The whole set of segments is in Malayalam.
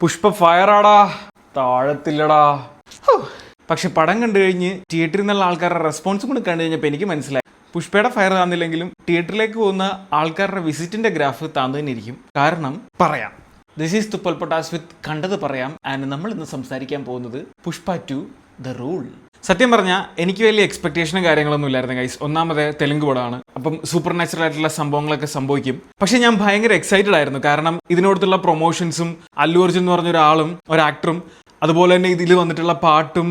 പുഷ്പ ഫയറാടാ. താഴത്തില്ലടാ. പക്ഷെ പടം കണ്ടു കഴിഞ്ഞ് തിയേറ്ററിൽ നിന്നുള്ള ആൾക്കാരുടെ റെസ്പോൺസും കൂടി കണ്ടു കഴിഞ്ഞപ്പോൾ എനിക്ക് മനസ്സിലായി. പുഷ്പയുടെ ഫയർ താന്നില്ലെങ്കിലും തിയേറ്ററിലേക്ക് പോകുന്ന ആൾക്കാരുടെ വിസിറ്റിന്റെ ഗ്രാഫ് താന്നു തന്നെ ഇരിക്കും കാരണം പറയാം. ദിസ് ഈസ് തുപ്പൽ പൊട്ടാസ് വിത്ത് കണ്ടത് പറയാം. ആൻഡ് നമ്മൾ ഇന്ന് സംസാരിക്കാൻ പോകുന്നത് പുഷ്പ ടു ദ റൂൾ. സത്യം പറഞ്ഞാൽ എനിക്ക് വലിയ എക്സ്പെക്ടേഷനും കാര്യങ്ങളൊന്നും ഇല്ലായിരുന്നു ഗൈസ് ഒന്നാമത് തെലുങ്ക് പടമാണ്. അപ്പം സൂപ്പർ നാച്ചുറൽ ആയിട്ടുള്ള സംഭവങ്ങളൊക്കെ സംഭവിക്കും. പക്ഷെ ഞാൻ ഭയങ്കര എക്സൈറ്റഡ് ആയിരുന്നു. കാരണം ഇതിനോടത്തുള്ള പ്രൊമോഷൻസും അല്ലു അർജുൻ എന്ന് പറഞ്ഞ ഒരാളും ഒരു ആക്ടറും അതുപോലെ തന്നെ ഇതിൽ വന്നിട്ടുള്ള പാട്ടും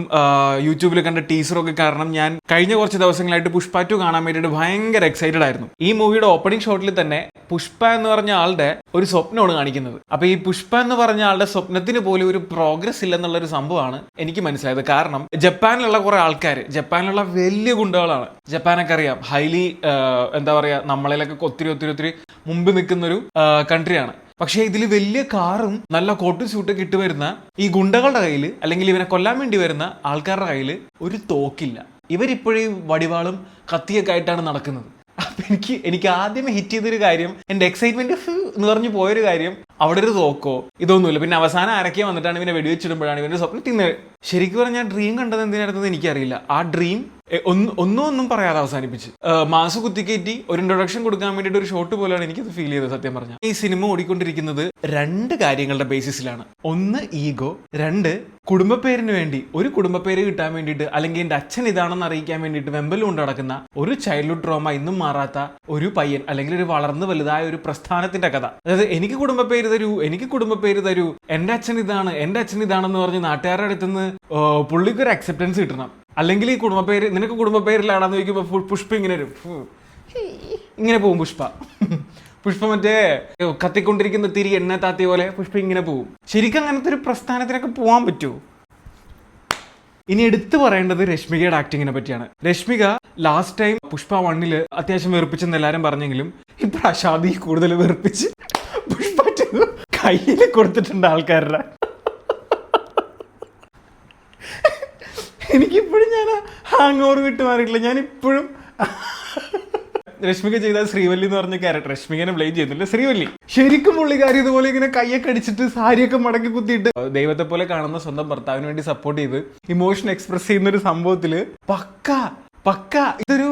യൂട്യൂബിൽ കണ്ട ടീസറും ഒക്കെ കാരണം ഞാൻ കഴിഞ്ഞ കുറച്ച് ദിവസങ്ങളായിട്ട് പുഷ്പ ടു കാണാൻ വേണ്ടിയിട്ട് ഭയങ്കര എക്സൈറ്റഡ് ആയിരുന്നു. ഈ മൂവിയുടെ ഓപ്പണിംഗ് ഷോട്ടിൽ തന്നെ പുഷ്പ എന്ന് പറഞ്ഞ ആളുടെ ഒരു സ്വപ്നമാണ് കാണിക്കുന്നത്. അപ്പൊ ഈ പുഷ്പ എന്ന് പറഞ്ഞ ആളുടെ സ്വപ്നത്തിന് പോലും ഒരു പ്രോഗ്രസ് ഇല്ലെന്നുള്ള ഒരു സംഭവമാണ് എനിക്ക് മനസ്സിലായത്. കാരണം ജപ്പാനിലുള്ള കുറെ ആൾക്കാർ ജപ്പാനിലുള്ള വലിയ ഗുണ്ടകളാണ്. ജപ്പാനൊക്കെ അറിയാം ഹൈലി എന്താ പറയാ നമ്മളിലൊക്കെ ഒത്തിരി ഒത്തിരി ഒത്തിരി മുമ്പ് നിൽക്കുന്ന ഒരു കൺട്രിയാണ് പക്ഷേ ഇതിൽ വലിയ കാറും നല്ല കോട്ടും സ്യൂട്ടൊക്കെ ഇട്ട് വരുന്ന ഈ ഗുണ്ടകളുടെ കയ്യിൽ അല്ലെങ്കിൽ ഇവനെ കൊല്ലാൻ വേണ്ടി വരുന്ന ആൾക്കാരുടെ കയ്യിൽ ഒരു തോക്കില്ല. ഇവരിപ്പോഴും വടിവാളും കത്തിയൊക്കെ ആയിട്ടാണ് നടക്കുന്നത്. അപ്പൊ എനിക്ക് എനിക്ക് ആദ്യമേ ഹിറ്റ് ചെയ്തൊരു കാര്യം എന്റെ എക്സൈറ്റ്മെന്റ് എന്ന് പറഞ്ഞു പോയൊരു കാര്യം അവിടെ ഒരു തോക്കോ ഇതൊന്നുമില്ല. പിന്നെ അവസാനം ആരൊക്കെ വന്നിട്ടാണ് ഇവനെ വെടിവെച്ചിടുമ്പോഴാണ് ഇവന്റെ സ്വപ്നത്തിൽ ശരിക്കും പറഞ്ഞാൽ ഡ്രീം കണ്ടത് എന്തിനായിരുന്നത് എനിക്കറിയില്ല. ആ ഡ്രീം ഒന്നും ഒന്നും പറയാതെ അവസാനിപ്പിച്ച്. മാസ് കുത്തിക്കയറ്റി ഒരു ഇൻട്രൊഡക്ഷൻ കൊടുക്കാൻ വേണ്ടിയിട്ട് ഒരു ഷോട്ട് പോലെയാണ് എനിക്കത് ഫീൽ ചെയ്തത് സത്യം പറഞ്ഞാൽ ഈ സിനിമ ഓടിക്കൊണ്ടിരിക്കുന്നത് രണ്ട് കാര്യങ്ങളുടെ ബേസിസിലാണ് ഒന്ന് ഈഗോ രണ്ട് കുടുംബപ്പേരിന് വേണ്ടി ഒരു കുടുംബപ്പേര് കിട്ടാൻ വേണ്ടിയിട്ട് അല്ലെങ്കിൽ എന്റെ അച്ഛൻ ഇതാണെന്ന് അറിയിക്കാൻ വേണ്ടിയിട്ട് വെമ്പൽ കൊണ്ട് നടക്കുന്ന ഒരു ചൈൽഡ്ഹുഡ് ട്രോമ ഇന്നും മാറാത്ത ഒരു പയ്യൻ അല്ലെങ്കിൽ ഒരു വളർന്നു വലുതായ ഒരു പ്രസ്ഥാനത്തിന്റെ കഥ. അതായത് എനിക്ക് കുടുംബപ്പേര് തരൂ എനിക്ക് കുടുംബപ്പേര് തരൂ എന്റെ അച്ഛൻ ഇതാണ് എന്റെ അച്ഛൻ ഇതാണെന്ന് പറഞ്ഞ് നാട്ടുകാരുടെ അടുത്തുനിന്ന് പുള്ളിക്ക് ഒരു അക്സെപ്റ്റൻസ് കിട്ടണം. അല്ലെങ്കിൽ ഈ കുടുംബപ്പേര് നിനക്ക് കുടുംബ കുടുംബപ്പേരിലാണെന്ന് ചോദിക്കുമ്പോൾ പുഷ്പ ഇങ്ങനെ വരും. ഇങ്ങനെ പോവും പുഷ്പ. പുഷ്പ മറ്റേ കത്തിക്കൊണ്ടിരിക്കുന്ന തിരി എണ്ണ താത്തി പോലെ പുഷ്പ ഇങ്ങനെ പോവും. ശരിക്കും അങ്ങനത്തെ ഒരു പ്രസ്ഥാനത്തിനൊക്കെ പോകാൻ പറ്റുമോ ഇനി എടുത്തു പറയേണ്ടത് രശ്മികയുടെ ആക്ടിങ്ങിനെ പറ്റിയാണ്. രശ്മിക ലാസ്റ്റ് ടൈം പുഷ്പ വണ്ണിൽ അത്യാവശ്യം വെറുപ്പിച്ചെന്ന് എല്ലാരും പറഞ്ഞെങ്കിലും ഇപ്രാവശ്യം അതിൽ കൂടുതൽ വെറുപ്പിച്ച് പുഷ്പ കയ്യിൽ കൊടുത്തിട്ടുണ്ട് ആൾക്കാരുടെ. എനിക്കിപ്പോഴും ഞാൻ ഹാങ് ഓവർ വിട്ട് മാറിയിട്ടില്ല. ഞാൻ ഇപ്പോഴും രശ്മിക ചെയ്ത ശ്രീവല്ലി എന്ന് പറഞ്ഞ ക്യാരക്ടർ രശ്മികനെ ബ്ലെയിം ചെയ്യുന്നില്ല ശ്രീവല്ലി. ശരിക്കും പുള്ളിക്കാരി ഇതുപോലെ ഇങ്ങനെ കൈയൊക്കെ അടിച്ചിട്ട് സാരിയൊക്കെ മടക്കി കുത്തിയിട്ട് ദൈവത്തെ പോലെ കാണുന്ന സ്വന്തം ഭർത്താവിന് വേണ്ടി സപ്പോർട്ട് ചെയ്ത് ഇമോഷൻ എക്സ്പ്രസ് ചെയ്യുന്ന ഒരു സംഭവത്തിൽ പക്ക പക്ക ഇതൊരു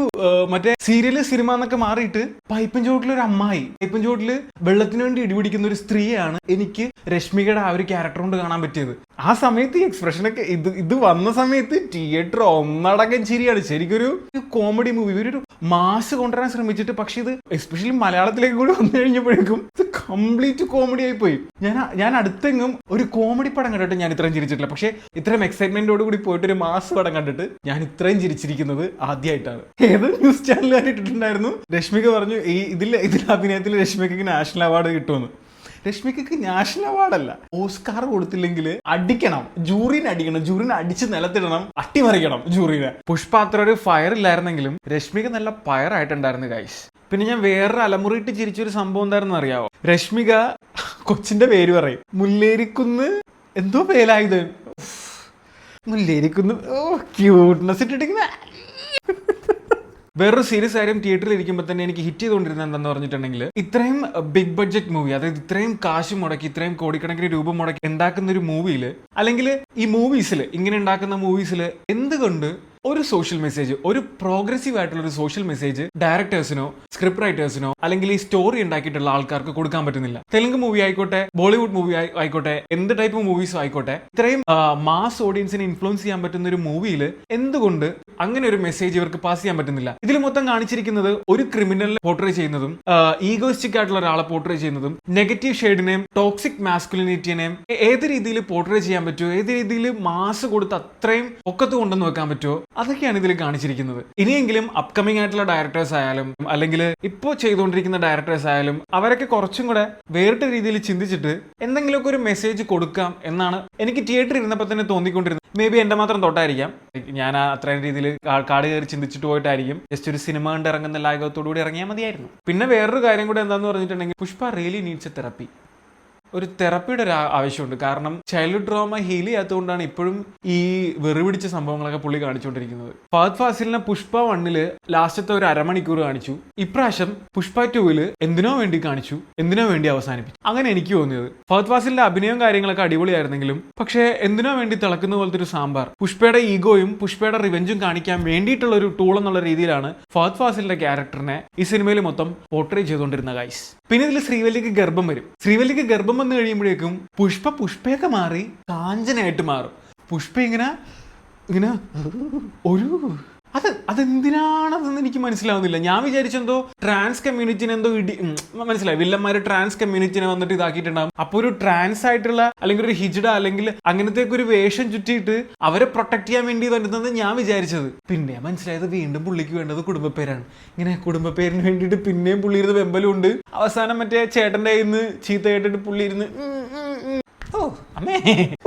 മറ്റേ സീരിയൽ സിനിമ എന്നൊക്കെ മാറിയിട്ട് പൈപ്പൻ ചോട്ടിൽ ഒരു അമ്മായി. പൈപ്പൻ ചോട്ടിൽ വെള്ളത്തിന് വേണ്ടി ഇടിപിടിക്കുന്ന ഒരു സ്ത്രീയാണ് എനിക്ക് രശ്മികയുടെ ആ ഒരു ക്യാരക്ടർ കൊണ്ട് കാണാൻ പറ്റിയത്. ആ സമയത്ത് ഈ എക്സ്പ്രഷനൊക്കെ ഇത് ഇത് വന്ന സമയത്ത് തിയേറ്റർ ഒന്നടങ്കം ശരിയാണ് ശരിക്കൊരു കോമഡി മൂവി ഇവരൊരു മാസ് കൊണ്ടുവരാൻ ശ്രമിച്ചിട്ട് പക്ഷെ ഇത് എസ്പെഷ്യലി മലയാളത്തിലേക്ക് കൂടി വന്നു കഴിഞ്ഞപ്പോഴേക്കും കംപ്ലീറ്റ് കോമഡി ആയി പോയി. ഞാൻ ഞാൻ അടുത്തെങ്ങും ഒരു കോമഡി പടം കണ്ടിട്ട് ഞാൻ ഇത്രയും ചിരിച്ചിട്ടില്ല. പക്ഷേ ഇത്രയും എക്സൈറ്റ്മെന്റോട് കൂടി പോയിട്ട് ഒരു മാസ് പടം കണ്ടിട്ട് ഞാൻ ഇത്രയും ചിരിച്ചിരിക്കുന്നത് ആദ്യമായിട്ടാണ് ഏത് ന്യൂസ് ചാനലുകാർ ഇട്ടിട്ടുണ്ടായിരുന്നു? രശ്മിക പറഞ്ഞു ഈ ഇതിൽ ഇതിൽ അഭിനയത്തിൽ രശ്മിക്ക് നാഷണൽ അവാർഡ് കിട്ടുമെന്ന്. രശ്മിക്ക് നാഷണൽ അവാർഡല്ല ഓസ്കാർ കൊടുത്തില്ലെങ്കിൽ അടിക്കണം. ജൂറിനെ അടിക്കണം. ജൂറിനെ അടിച്ച് നിലത്തിടണം. അട്ടിമറിക്കണം ജൂറിനെ. പുഷ്പാത്ര ഒരു ഫയർ ഇല്ലായിരുന്നെങ്കിലും രശ്മിക നല്ല ഫയർ ആയിട്ടുണ്ടായിരുന്നു ഗൈസ് പിന്നെ ഞാൻ വേറൊരു അലമുറിയിട്ട് ചിരിച്ചൊരു സംഭവം എന്തായിരുന്നു അറിയാവോ? രശ്മിക കൊച്ചിന്റെ പേര് പറയും. മുല്ലേരിക്കുന്ന് എന്തോ പേരായത്? മുല്ലേരിക്കുന്ന്. ഓ ക്യൂട്ട്നെസ് ഇട്ടിട്ടിങ്ങനെ വേറൊരു സീരിയസ് കാര്യം തിയേറ്ററിൽ ഇരിക്കുമ്പോൾ തന്നെ എനിക്ക് ഹിറ്റ് ചെയ്തുകൊണ്ടിരുന്നത് എന്താന്ന് പറഞ്ഞിട്ടുണ്ടെങ്കിൽ ഇത്രയും ബിഗ് ബഡ്ജറ്റ് മൂവി അതായത് ഇത്രയും കാശ് മുടക്കി ഇത്രയും കോടിക്കണക്കിന് രൂപ മുടക്കി ഉണ്ടാക്കുന്ന ഒരു മൂവിയിൽ അല്ലെങ്കിൽ ഈ മൂവീസിൽ ഇങ്ങനെ ഉണ്ടാക്കുന്ന മൂവീസിൽ എന്തുകൊണ്ട് ഒരു സോഷ്യൽ മെസ്സേജ് ഒരു പ്രോഗ്രസീവ് ആയിട്ടുള്ള ഒരു സോഷ്യൽ മെസ്സേജ് ഡയറക്ടേഴ്സിനോ സ്ക്രിപ്റ്റ് റൈറ്റേഴ്സിനോ അല്ലെങ്കിൽ ഈ സ്റ്റോറി ഉണ്ടാക്കിയിട്ടുള്ള ആൾക്കാർക്ക് കൊടുക്കാൻ പറ്റുന്നില്ല. തെലുങ്ക് മൂവി ആയിക്കോട്ടെ ബോളിവുഡ് മൂവി ആയിക്കോട്ടെ എന്ത് ടൈപ്പ് മൂവീസും ആയിക്കോട്ടെ ഇത്രയും മാസ് ഓഡിയൻസിനെ ഇൻഫ്ലുവൻസ് ചെയ്യാൻ പറ്റുന്ന ഒരു മൂവിയിൽ എന്തുകൊണ്ട് അങ്ങനെ ഒരു മെസ്സേജ് ഇവർക്ക് പാസ് ചെയ്യാൻ പറ്റുന്നില്ല? ഇതിൽ മൊത്തം കാണിച്ചിരിക്കുന്നത് ഒരു ക്രിമിനലിനെ പോർട്രേ ചെയ്യുന്നതും ഈഗോയിസ്റ്റിക് ആയിട്ടുള്ള ഒരാളെ പോർട്രേ ചെയ്യുന്നതും നെഗറ്റീവ് ഷെയ്ഡിനെയും ടോക്സിക് മാസ്കുലിനിറ്റിനെയും ഏത് രീതിയിൽ പോർട്രേ ചെയ്യാൻ പറ്റുമോ ഏത് രീതിയിൽ മാസ് കൊടുത്ത് അത്രയും ഒക്കത്ത് കൊണ്ടുവന്ന് വെക്കാൻ പറ്റുമോ അതൊക്കെയാണ് ഇതിൽ കാണിച്ചിരിക്കുന്നത്. ഇനിയെങ്കിലും അപ്കമിംഗ് ആയിട്ടുള്ള ഡയറക്ടേഴ്സ് ആയാലും അല്ലെങ്കിൽ ഇപ്പോൾ ചെയ്തുകൊണ്ടിരിക്കുന്ന ഡയറക്ടേഴ്സ് ആയാലും അവരൊക്കെ കുറച്ചും കൂടെ വേറിട്ട രീതിയിൽ ചിന്തിച്ചിട്ട് എന്തെങ്കിലുമൊക്കെ ഒരു മെസ്സേജ് കൊടുക്കാം എന്നാണ് എനിക്ക് തിയേറ്ററിൽ ഇരുന്നപ്പോൾ തന്നെ തോന്നിക്കൊണ്ടിരുന്നത്. മേ ബി എന്റെ മാത്രം തൊട്ടായിരിക്കാം. ഞാൻ അത്രയും രീതിയിൽ കാട് കയറി ചിന്തിച്ചിട്ട് പോയിട്ടായിരിക്കും. ജസ്റ്റ് ഒരു സിനിമ കണ്ട് ഇറങ്ങുന്ന ലാഘവത്തോടു കൂടി ഇറങ്ങിയാൽ മതിയായിരുന്നു. പിന്നെ വേറൊരു കാര്യം കൂടെ എന്താന്ന് പറഞ്ഞിട്ടുണ്ടെങ്കിൽ Pushpa really needs a therapy ഒരു തെറപ്പിയുടെ ഒരു ആവശ്യമുണ്ട്. കാരണം ചൈൽഡ്ഹുഡ് ട്രോമ ഹീൽ ചെയ്യാത്തതുകൊണ്ടാണ് ഇപ്പോഴും ഈ വെറുപിടിച്ച സംഭവങ്ങളൊക്കെ പുള്ളി കാണിച്ചുകൊണ്ടിരിക്കുന്നത്. ഫാദ് ഫാസിലിനെ പുഷ്പ വണ്ണിൽ ലാസ്റ്റത്തെ ഒരു അരമണിക്കൂർ കാണിച്ചു. ഇപ്രാവശ്യം പുഷ്പ ടൂവിൽ എന്തിനോ വേണ്ടി കാണിച്ചു എന്തിനോ വേണ്ടി അവസാനിപ്പിച്ചു. അങ്ങനെ എനിക്ക് തോന്നിയത്. ഫാദ് ഫാസിലിന്റെ അഭിനയവും കാര്യങ്ങളൊക്കെ അടിപൊളിയായിരുന്നെങ്കിലും പക്ഷേ എന്തിനോ വേണ്ടി തിളക്കുന്ന പോലത്തെ ഒരു സാമ്പാർ പുഷ്പയുടെ ഈഗോയും പുഷ്പയുടെ റിവെഞ്ചും കാണിക്കാൻ വേണ്ടിയിട്ടുള്ള ഒരു ടൂൾ എന്നുള്ള രീതിയിലാണ് ഫാദ് ഫാസിലിന്റെ ക്യാരക്ടറിനെ ഈ സിനിമയിൽ മൊത്തം പോർട്രേ ചെയ്തുകൊണ്ടിരുന്ന ഗൈസ് പിന്നെ ഇതിൽ ശ്രീവല്ലിക്ക് ഗർഭം വരും. ശ്രീവല്ലിക്ക് ഗർഭം വന്നു കഴിയുമ്പോഴേക്കും പുഷ്പ പുഷ്പയൊക്കെ മാറി കാഞ്ചനായിട്ട് മാറും. പുഷ്പ ഇങ്ങനെ ഇങ്ങനെ ഒരു അത് അതെന്തിനാണതെന്ന് എനിക്ക് മനസ്സിലാവുന്നില്ല. ഞാൻ വിചാരിച്ചെന്തോ ട്രാൻസ് കമ്മ്യൂണിറ്റിനെ എന്തോ ഇടി മനസ്സിലായി? വില്ലന്മാര് ട്രാൻസ് കമ്മ്യൂണിറ്റിനെ വന്നിട്ട് ഇതാക്കിയിട്ടുണ്ടാകും അപ്പോൾ ഒരു ട്രാൻസ് ആയിട്ടുള്ള അല്ലെങ്കിൽ ഒരു ഹിജഡ അല്ലെങ്കിൽ അങ്ങനത്തെ ഒരു വേഷം ചുറ്റിയിട്ട് അവരെ പ്രൊട്ടക്ട് ചെയ്യാൻ വേണ്ടി വരുന്നത് ഞാൻ വിചാരിച്ചത്. പിന്നെ മനസ്സിലായത് വീണ്ടും പുള്ളിക്ക് വേണ്ടത് കുടുംബപ്പേരാണ്. ഇങ്ങനെ കുടുംബപ്പേരിന് വേണ്ടിയിട്ട് പിന്നെയും പുള്ളി ഇരുന്ന് വെമ്പലുണ്ട് അവസാനം മറ്റേ ചേട്ടന്റെ നിന്ന് ചീത്ത കേട്ടിട്ട് പുള്ളി ഇരുന്ന്. ഓ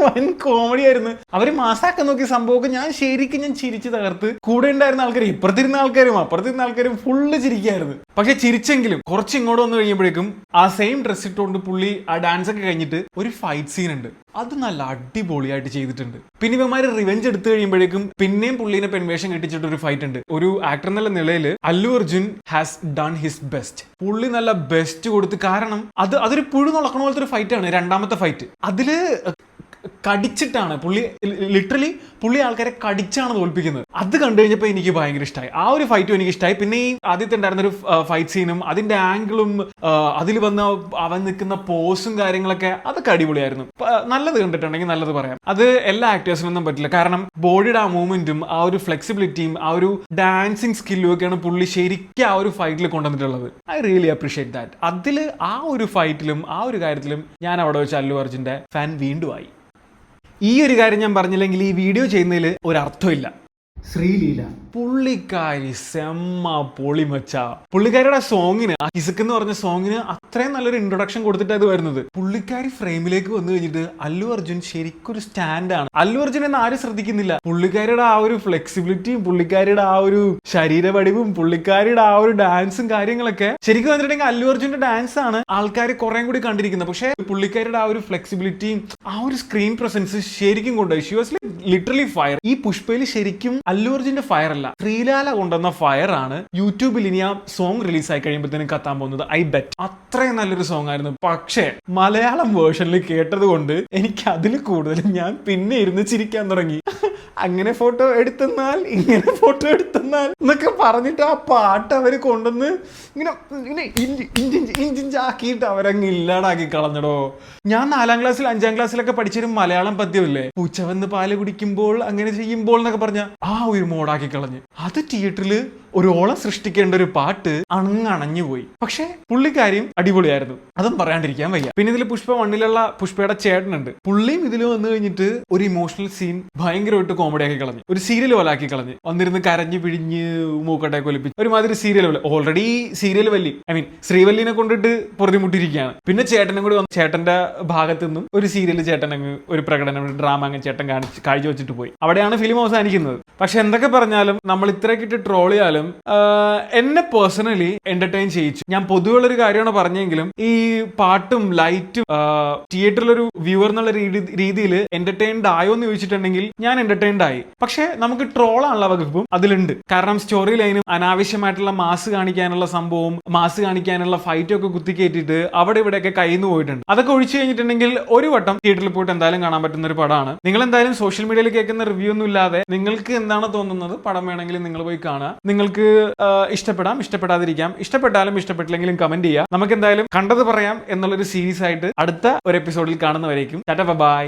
വൻ കോമഡി ആയിരുന്നു അവർ മാസാക്കാൻ നോക്കിയ സംഭവമൊക്കെ ഞാൻ ശരിക്കും ഞാൻ ചിരിച്ചു തകർത്ത് കൂടെ ഉണ്ടായിരുന്ന ആൾക്കാർ ഇപ്പുറത്തിരുന്ന ആൾക്കാരും അപ്പുറത്തിരുന്ന ആൾക്കാരും ഫുള്ള് ചിരിക്കായിരുന്നു. പക്ഷെ ചിരിച്ചെങ്കിലും കുറച്ച് ഇങ്ങോട്ട് വന്നു കഴിയുമ്പോഴേക്കും ആ സെയിം ഡ്രസ് ഇട്ടുകൊണ്ട് പുള്ളി ആ ഡാൻസ് ഒക്കെ കഴിഞ്ഞിട്ട് ഒരു ഫൈറ്റ് സീൻ ഉണ്ട്. അത് നല്ല അടിപൊളിയായിട്ട് ചെയ്തിട്ടുണ്ട്. പിന്നെ ഇവന്മാര് റിവെഞ്ച് എടുത്തു കഴിയുമ്പോഴേക്കും പിന്നെയും പുള്ളീനെ പെൺവേഷം കെട്ടിച്ചിട്ട് ഒരു ഫൈറ്റ് ഉണ്ട്. ഒരു ആക്ടർ എന്നുള്ള നിലയിൽ Allu Arjun has done his best പുള്ളി നല്ല ബെസ്റ്റ് കൊടുത്ത് കാരണം അത് അതൊരു പുഴു നടക്കണ പോലത്തെ ഒരു ഫൈറ്റ് ആണ് രണ്ടാമത്തെ ഫൈറ്റ് അതിൽ കടിച്ചിട്ടാണ്. പുള്ളി ലിറ്ററലി പുള്ളി ആൾക്കാരെ കടിച്ചാണ് തോൽപ്പിക്കുന്നത്. അത് കണ്ടു കഴിഞ്ഞപ്പോൾ എനിക്ക് ഭയങ്കര ഇഷ്ടമായി ആ ഒരു ഫൈറ്റും എനിക്ക് ഇഷ്ടമായി പിന്നെ ഈ ആദ്യത്തെ ഉണ്ടായിരുന്ന ഒരു ഫൈറ്റ് സീനും അതിന്റെ ആംഗിളും അതിൽ വന്ന അവൻ നിൽക്കുന്ന പോസും കാര്യങ്ങളൊക്കെ അതൊക്കെ അടിപൊളിയായിരുന്നു. നല്ലത് കണ്ടിട്ടുണ്ടെങ്കിൽ നല്ലത് പറയാം. അത് എല്ലാ ആക്ടേഴ്സിനൊന്നും പറ്റില്ല. കാരണം ബോഡിയുടെ ആ മൂവ്മെന്റും ആ ഒരു ഫ്ലെക്സിബിലിറ്റിയും ആ ഒരു ഡാൻസിങ് സ്കില്ലും ഒക്കെയാണ് പുള്ളി ശരിക്കും ആ ഒരു ഫൈറ്റിൽ കൊണ്ടുവന്നിട്ടുള്ളത്. ഐ റിയലി അപ്രീഷിയേറ്റ് ദാറ്റ് അതിൽ ആ ഒരു ഫൈറ്റിലും ആ ഒരു കാര്യത്തിലും ഞാൻ അവിടെ വെച്ച് അല്ലു അർജുന്റെ ഫാൻ വീണ്ടും ആയി. ഈ ഒരു കാര്യം ഞാൻ പറഞ്ഞില്ലെങ്കിൽ ഈ വീഡിയോ ചെയ്യുന്നതിൽ ഒരർത്ഥമില്ല ശ്രീലീല. പുള്ളിക്കാരി സെമ്മ പൊളി പൊളിമച്ച. പുള്ളിക്കാരിയുടെ സോങ്ങിന് ആ ഹിസക്ക് എന്ന് പറഞ്ഞ സോങ്ങിന് അത്രയും നല്ലൊരു ഇൻട്രൊഡക്ഷൻ കൊടുത്തിട്ട് അത് വരുന്നത്. പുള്ളിക്കാരി ഫ്രെയിമിലേക്ക് വന്നു കഴിഞ്ഞിട്ട് അല്ലു അർജുൻ ശരിക്കൊരു സ്റ്റാൻഡാണ് അല്ലു അർജുൻ എന്ന് ആരും ശ്രദ്ധിക്കുന്നില്ല. പുള്ളിക്കാരിയുടെ ആ ഒരു ഫ്ലെക്സിബിലിറ്റിയും പുള്ളിക്കാരിയുടെ ആ ഒരു ശരീരവടിവും പുള്ളിക്കാരിയുടെ ആ ഒരു ഡാൻസും കാര്യങ്ങളൊക്കെ ശരിക്കും വന്നിട്ടുണ്ടെങ്കിൽ അല്ലു അർജുന്റെ ഡാൻസ് ആണ് ആൾക്കാർ കുറേ കൂടി കണ്ടിരിക്കുന്നത്. പക്ഷേ പുള്ളിക്കാരിയുടെ ആ ഒരു ഫ്ലെക്സിബിലിറ്റിയും ആ ഒരു സ്ക്രീൻ പ്രസൻസ് ശരിക്കും കൊണ്ടുപോയി. ഷി വാസ് ലിറ്ററലി ഫയർ ഈ പുഷ്പയിൽ ശരിക്കും അല്ലു അർജുന്റെ ഫയർ അല്ല. ശ്രീലാല കൊണ്ടുവന്ന ഫയർ ആണ് യൂട്യൂബിൽ ഇനി ആ സോങ് റിലീസ് ആയി കഴിയുമ്പോഴത്തേനും കത്താൻ പോകുന്നത് ഐ ബെറ്റ് അത്രയും നല്ലൊരു സോങ് ആയിരുന്നു. പക്ഷേ മലയാളം വേർഷനിൽ കേട്ടത് കൊണ്ട് എനിക്ക് അതിൽ കൂടുതൽ ഞാൻ പിന്നെ ഇരുന്ന് ചിരിക്കാൻ തുടങ്ങി. അങ്ങനെ ഫോട്ടോ എടുത്തെന്നാൽ ഇങ്ങനെ ഫോട്ടോ എടുത്തെന്നാൽ എന്നൊക്കെ പറഞ്ഞിട്ട് ആ പാട്ട് അവർ കൊണ്ടുവന്ന് ഇങ്ങനെ ഇങ്ങനെ ഇഞ്ചി ഇഞ്ചിഞ്ച് ഇഞ്ചിഞ്ച് ആക്കിയിട്ട് അവരങ്ങ് ഇല്ലാടാക്കി കളഞ്ഞടോ. ഞാൻ നാലാം ക്ലാസ്സിൽ അഞ്ചാം ക്ലാസ്സിലൊക്കെ പഠിച്ചൊരു മലയാളം പദ്യമില്ലേ? പൂച്ചവന്ന് പാൽ കുടിക്കുമ്പോൾ അങ്ങനെ ചെയ്യുമ്പോൾ എന്നൊക്കെ പറഞ്ഞ ആ ഒരു മോഡാക്കി കളഞ്ഞ്. അത് തിയേറ്ററിൽ ഒരു ഓളം സൃഷ്ടിക്കേണ്ട ഒരു പാട്ട് അണങ്ങണഞ്ഞു പോയി. പക്ഷേ പുള്ളിക്കാരിയും അടിപൊളിയായിരുന്നു. അതും പറയാണ്ടിരിക്കാൻ വയ്യ. പിന്നെ ഇതിൽ പുഷ്പ വണ്ണിലുള്ള പുഷ്പയുടെ ചേട്ടനുണ്ട്. പുള്ളിയും ഇതിൽ വന്നു കഴിഞ്ഞിട്ട് ഒരു ഇമോഷണൽ സീൻ ഭയങ്കരമായിട്ട് കോമഡി ആക്കി കളഞ്ഞു. ഒരു സീരിയൽ പോലെ ആക്കി കളഞ്ഞു. വന്നിരുന്ന് കരഞ്ഞു പിഴിഞ്ഞ് മൂക്കട്ടെ കൊലിപ്പിച്ച്. ഒരുമാതിരി സീരിയൽ പോലെ. Already serial Valli. I mean ശ്രീവല്ലിനെ കൊണ്ടിട്ട് പൊറുതിമുട്ടിയിരിക്കുകയാണ്. പിന്നെ ചേട്ടനും കൂടി വന്ന് ചേട്ടന്റെ ഭാഗത്തു നിന്നും ഒരു സീരിയൽ ചേട്ടൻ അങ്ങ് ഒരു പ്രകടനം ഡ്രാമ അങ്ങ് ചേട്ടൻ കാണിച്ച് കാഴ്ച വെച്ചിട്ട് പോയി. അവിടെയാണ് ഫിലിം അവസാനിക്കുന്നത്. പക്ഷെ എന്തൊക്കെ പറഞ്ഞാലും നമ്മൾ ഇത്രയൊക്കെ ഇട്ട് ട്രോൾ ചെയ്താലും ആഹ്, എന്നെ പേഴ്സണലി എന്റർടൈൻ ചെയ്യിച്ചു. ഞാൻ പൊതുവുള്ളൊരു കാര്യമാണ് പറഞ്ഞെങ്കിലും ഈ പാട്ടും ലൈറ്റും തിയേറ്ററിൽ ഒരു വ്യൂവർ എന്നുള്ള രീതിയിൽ എന്റർടൈൻഡ് ആയോ എന്ന് ചോദിച്ചിട്ടുണ്ടെങ്കിൽ ഞാൻ എന്റർടൈൻഡ് ആയി. പക്ഷെ നമുക്ക് ട്രോൾ ആണുള്ള വകുപ്പും അതിലുണ്ട്. കാരണം സ്റ്റോറി ലൈനും അനാവശ്യമായിട്ടുള്ള മാസ് കാണിക്കാനുള്ള സംഭവം മാസ് കാണിക്കാനുള്ള ഫൈറ്റും ഒക്കെ കുത്തിക്കേറ്റിട്ട് അവിടെ ഇവിടെയൊക്കെ നിന്ന് പോയിട്ടുണ്ട്. അതൊക്കെ ഒഴിച്ചു കഴിഞ്ഞിട്ടുണ്ടെങ്കിൽ ഒരു വട്ടം തിയേറ്ററിൽ പോയിട്ട് എന്തായാലും കാണാൻ പറ്റുന്ന ഒരു പടമാണ്. നിങ്ങൾ എന്തായാലും സോഷ്യൽ മീഡിയയിൽ കേൾക്കുന്ന റിവ്യൂ ഒന്നും ഇല്ലാതെ നിങ്ങൾക്ക് എന്താണ് തോന്നുന്നത്? പടം വേണമെങ്കിൽ നിങ്ങൾ പോയി കാണുക. നിങ്ങൾക്ക് ഇഷ്ടപ്പെടാം ഇഷ്ടപ്പെടാതിരിക്കാം. ഇഷ്ടപ്പെട്ടാലും ഇഷ്ടപ്പെട്ടില്ലെങ്കിലും കമന്റ് ചെയ്യാം. നമുക്ക് എന്തായാലും കണ്ടത് പറയാം എന്നുള്ളൊരു സീരീസ് ആയിട്ട് അടുത്ത ഒരു എപ്പിസോഡിൽ കാണുന്നവരേക്കും. ടാറ്റ ബൈ